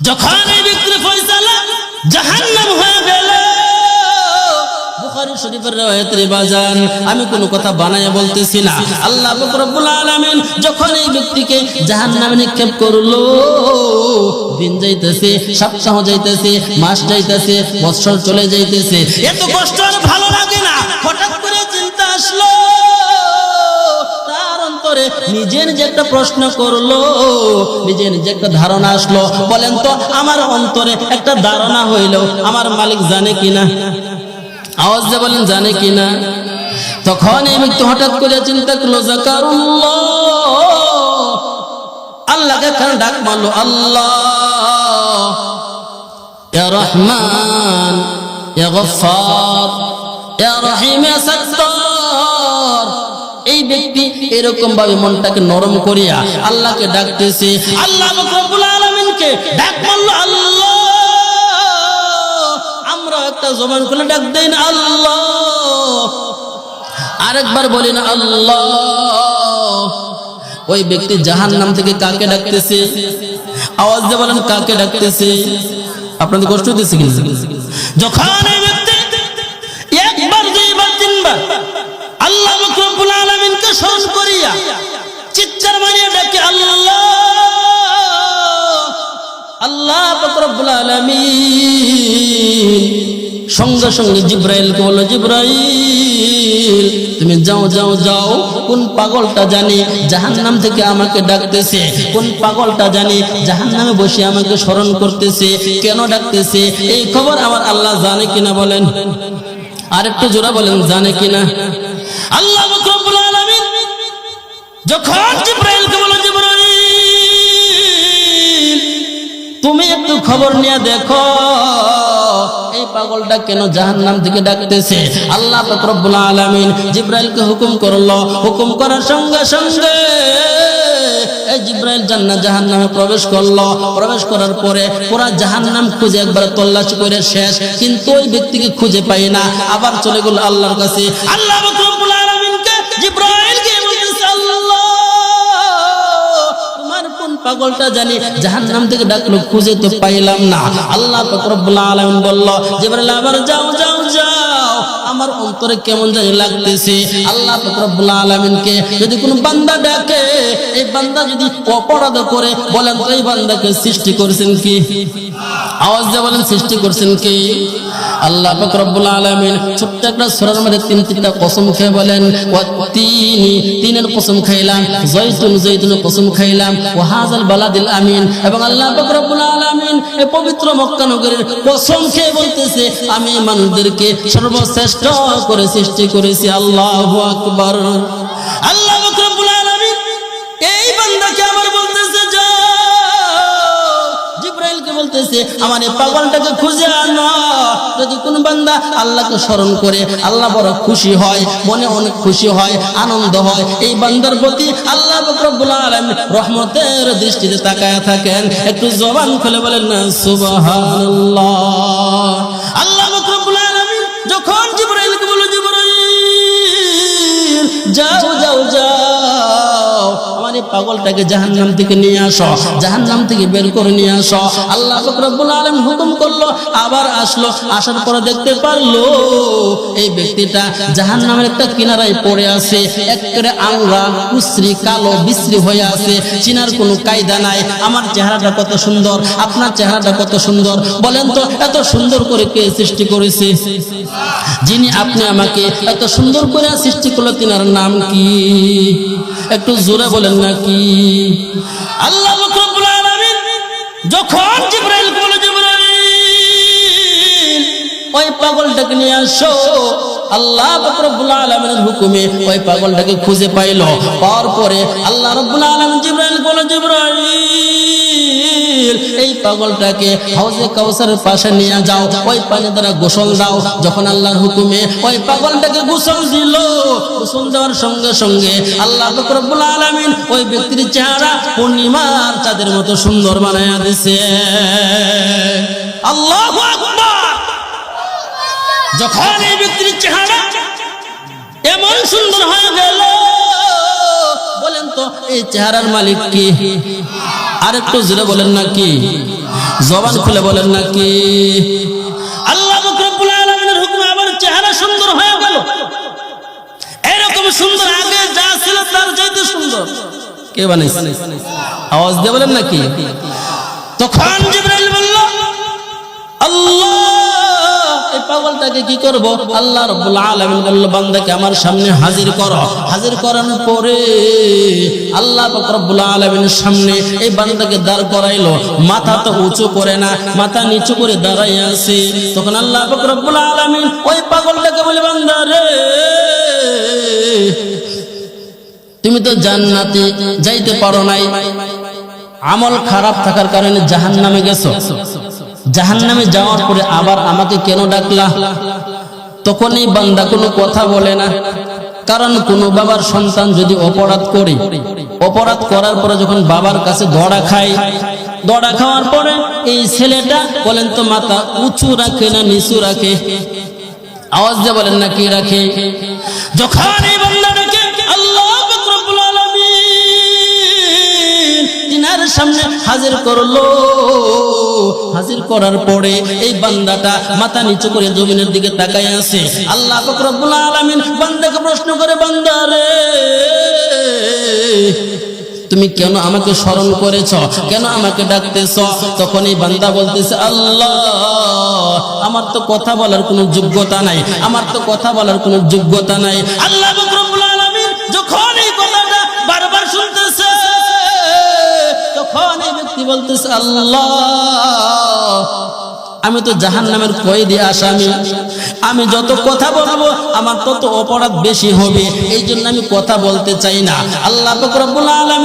যখন এই আমি কোনো কথা বানায় বলতেছি না। আল্লাহ পাক যখন এই ব্যক্তিকে জাহান্নামে নিক্ষেপ করল, দিন যাইতেছে, সপ্তাহ যাইতেছে, মাস যাইতেছে বছর চলে যাইতেছে। এত কষ্ট ভালো লাগে না। হঠাৎ করে চিন্তা আসলো অন্তরে নিজের যে একটা প্রশ্ন করল, নিজের যে একটা ধারণা আসলো, বলেন তো আমার অন্তরে একটা ধারণা হইল, আমার মালিক জানে কিনা? আওয়াজ দিয়ে বলেন, জানে কিনা? তখন এই ব্যক্তি হঠাৎ করে চিন্তা করল আল্লাহকে কেন ডাক মারলো, আল্লাহ রহমান এই ব্যক্তি এরকম ভাবে মনটাকে নরম করিয়া আল্লাহকে ডাকতেছে। আল্লাহ আলামিনকে ডাক মারলো, আল্লাহ, আমরা একটা জবান খুলে ডাক দেই না, আল্লাহ। আরেকবার বলি না, আল্লাহ। ওই ব্যক্তি জাহান নাম থেকে কাকে ডাকতেছে? আওয়াজ দিয়ে বলেন, কাকে ডাকতেছে? আপনাদের কষ্ট কিনা? যখন ব্যক্তি একবার দুইবার, তিনবার আল্লাহ রব্বুল আলামিনকে স্মরণ করিয়া চিৎকার মারিয়া ডাকে, আল্লাহ আল্লাহ রব্বুল আলামিন। সঙ্গে সঙ্গে জিব্রাইলকে বলল, জিব্রাইল, তুমি যাও যাও যাও, কোন পাগলটা জানি জাহান্নাম থেকে আমাকে ডাকতেছে? কোন পাগলটা জানি জাহান্নামে বসে আমাকে স্মরণ করতেছে? কেন ডাকতেছে? এই খবর আমার আল্লাহ জানে কিনা বলেন? আর একটু জোরা বলেন, জানে কিনা? আল্লাহ যখন তুমি একটু খবর নিয়ে দেখো, এই পাগলটা কেন জাহান্নাম থেকে ডাকতেছে? আল্লাহ রব্বুল আলামিন জিব্রাইলকে হুকুম করল। হুকুম করার সঙ্গে সঙ্গে এই জিব্রাইল জান্নাত জাহান্নামে প্রবেশ করল। প্রবেশ করার পরে পুরা জাহান্নাম খুঁজে একবার তল্লাশি করে শেষ। কিন্তু ওই ব্যক্তিকে খুঁজে পাই না। আবার চলে গেল আল্লাহর কাছে। আল্লাহ আলামিনকে আল্লাহ পাগলটা জানি জাহান্নাম থেকে ডাকলো, খুঁজে তো পাইলাম না। আল্লাহ পাক রব্বুল আলামিন বলল, জিবরাইল, আবার যাও যাও আমার অন্তরে কেমন জানি লাগতেছে। আল্লাহ রব্বুল আলামিনকে যদি কোন বান্দা ডাকে, এই বান্দা যদি অপরাধ করে, বলেন তো এই বান্দাকে সৃষ্টি করেছেন কি? আওয়াজ দিয়ে বলেন, সৃষ্টি কি? আল্লাহ রব্বুল ছোট্ট একটা মধ্যে তিন তিনটা কসম খেয়ে বলেন তিনের কসম খাইলাম কসম খাইলাম ও হাজাল বালাদিল আমিন। এবং আল্লাহ রব্বুল আলামিন পবিত্র মক্কা নগরের কসম খেয়ে বলতেছে, আমি মানুষদেরকে সর্বশ্রেষ্ঠ করে সৃষ্টি করেছি, আল্লাহু আকবার। আল্লাহ এই বান্দাকে আবার বলতেছে আমার এই পাগলটাকে খুঁজে আনো। যদি কোন বান্দা আল্লাহকে স্মরণ করে, আল্লাহ বড় খুশি হয়, মনে অনেক খুশি হয়, আনন্দ হয়। এই বান্দার প্রতি আল্লাহ রহমতের দৃষ্টিতে তাকায় থাকেন। একটু জবান খুলে বলেন সুবহানাল্লাহ। আল্লাহ যখন জিব্রাইলকে বলল জিব্রাইল যাও। এই পাগলটাকে জাহান্নাম থেকে নিয়ে আসো, জাহান্নাম থেকে বের করে নিয়ে আসো। আল্লাহ রব্বুল আলামিন হুকুম করল, আবার আসলো। আসার পরে দেখতে পারল, এই ব্যক্তিটা জাহান্নামের একটা কিনারায় পড়ে আছে। একেবারে আংরা কুশ্রী কালো, বিশ্রী হয়ে আছে। চিনার কোনো কায়দা নাই। আমার চেহারাটা কত সুন্দর, আপনার চেহারাটা কত সুন্দর? বলেন তো, এত সুন্দর করে কে সৃষ্টি করেছে? যিনি আপনি আমাকে এত সুন্দর করে সৃষ্টি করল, তিনার নাম কি? একটু জোরে বলেন না কি আল্লাহ যখন জিব্রাইল বলে জিব্রাইল ওই পাগলটাকে নিয়ে আসো। আল্লাহ রব্বুল আলামিনের হুকুমে ওই পাগলটাকে খুঁজে পাইলো। পাওয়ার পরে আল্লাহ রব্বুল আলামিন জিব্রাইল বলে জিব্রাইল, এই পাগলটাকে হাউজে কাউসারের পাশে নিয়ে যাও। ওই পানি দ্বারা গোসল দাও। যখন আল্লাহর হুকুমে ওই পাগলটাকে গোসল দিল, গোসল দেওয়ার সঙ্গে সঙ্গে আল্লাহ রব্বুল আলামিন ওই ব্যক্তির চেহারা পূর্ণিমার চাঁদের মতো সুন্দর বানায়া দিছে। আল্লাহু আকবার! যখন এই ব্যক্তির চেহারা এমন সুন্দর হয়ে গেল, বলেন তো, এই চেহারার মালিক কি? আর একটু জোরে বলেন না কি? জবান খুলে বলেন নাকি আল্লাহ পাক রব্বুল আলামিনের হুকুমে আবার চেহারা সুন্দর হয়ে গেল। এরকম সুন্দর, আগে যা ছিল তার চাইতে সুন্দর। কে বানাইছে? আওয়াজ দিয়ে বলেন নাকি তখন জিব্রাইল বলল, আল্লাহ পাগলটাকে কি করব? আল্লাহ রাব্বুল আলামিন বলল, বান্দাকে আমার সামনে হাজির করো। হাজির পরে আল্লাহ পাক রব্বুল আলামিনের সামনে এই বান্দাকে দাঁড় করাইলো। মাথা তো উঁচু করে না, মাথা নিচু করে দাঁড়াই আছে। তখন আল্লাহ পাক রব্বুল আলামিন ওই পাগলটাকে বলে, বান্দা রে, তুমি তো জান্নাতে, যাইতে পারো নাই। আমল খারাপ থাকার কারণে জাহান নামে গেছো। জাহান নামে যাওয়ার পরে আবার আমাকে কেন ডাকলা? তখন এই বান্দা কোনো কথা বলে না। কারণ কোনো বাবার সন্তান যদি অপরাধ করে, অপরাধ করার পরে যখন বাবার কাছে দড়া খায়, দড়া খাওয়ার পরে এই ছেলেটা বলেন তো মাথা উঁচু রাখে না নিচু রাখে? আওয়াজ দিয়ে বলেন না, কি রাখে? যখন এই বান্দাটাকে আল্লাহ তিনার সামনে হাজির করল। হাজির করার পরে এই বান্দাটা মাথা নিচু করে জমিনের দিকে তাকায় আছে। আল্লাহ পাক রব্বুল আলামিন বান্দাকে প্রশ্ন করে, বান্দা রে, তুমি কেন আমাকে স্মরণ করেছ? কেন আমাকে ডাকতেছ? তখন এই বান্দা বলতেছে, আল্লাহ, আমার তো কথা বলার কোনো যোগ্যতা নাই। আমার তো কথা বলার কোনো যোগ্যতা নাই। আল্লাহ যখন এই কথাটা বারবার এই ব্যক্তি বলতেছে, আল্লাহ, আমি তো জাহান নামের কয়েদি আসামি। আমি যত কথা বলব, আমার তত অপরাধ বেশি হবে। এই জন্য আমি কথা বলতে চাই না। আল্লাহ পাক রব্বুল আলামিন